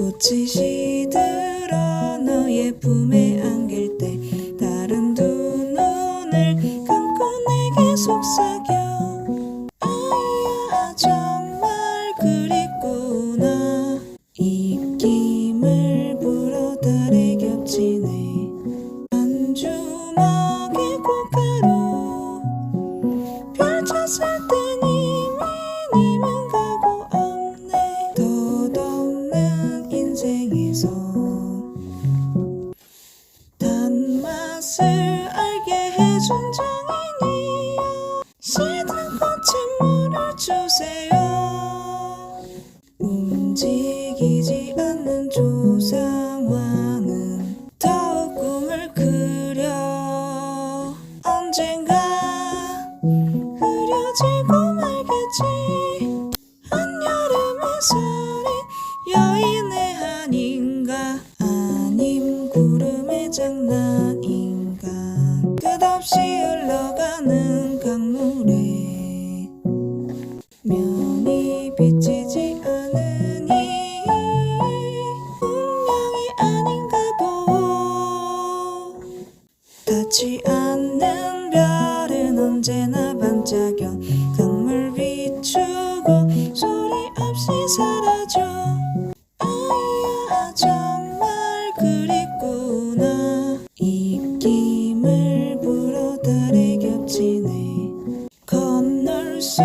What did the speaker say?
꽃이 시들어 너의 품에 안길 때 다른 두 눈을 감고 내게 속삭여. 아이야 정말 그립구나. 입김을 불어 달에 겹치네. 한 주먹의 꽃가루 펼쳤을 땐 단맛을 알게 해준 장인이여. 시든 꽃에 물을 주세요. 움직이지 않는 조상와는 더욱 꿈을 그려. 언젠가 흐려지고 말겠지. 한여름의 서린 여인의 한인가? 아님 구름의 장난인 내가 끝없이 흘러가는 강물에 면이 비치지 않으니 운명이 아닌가 보 닿지 않는 별은 언제나 반짝여 강물 비추고 소리 없이 사라져 힘을 불어 달에 겹치네. 건널 수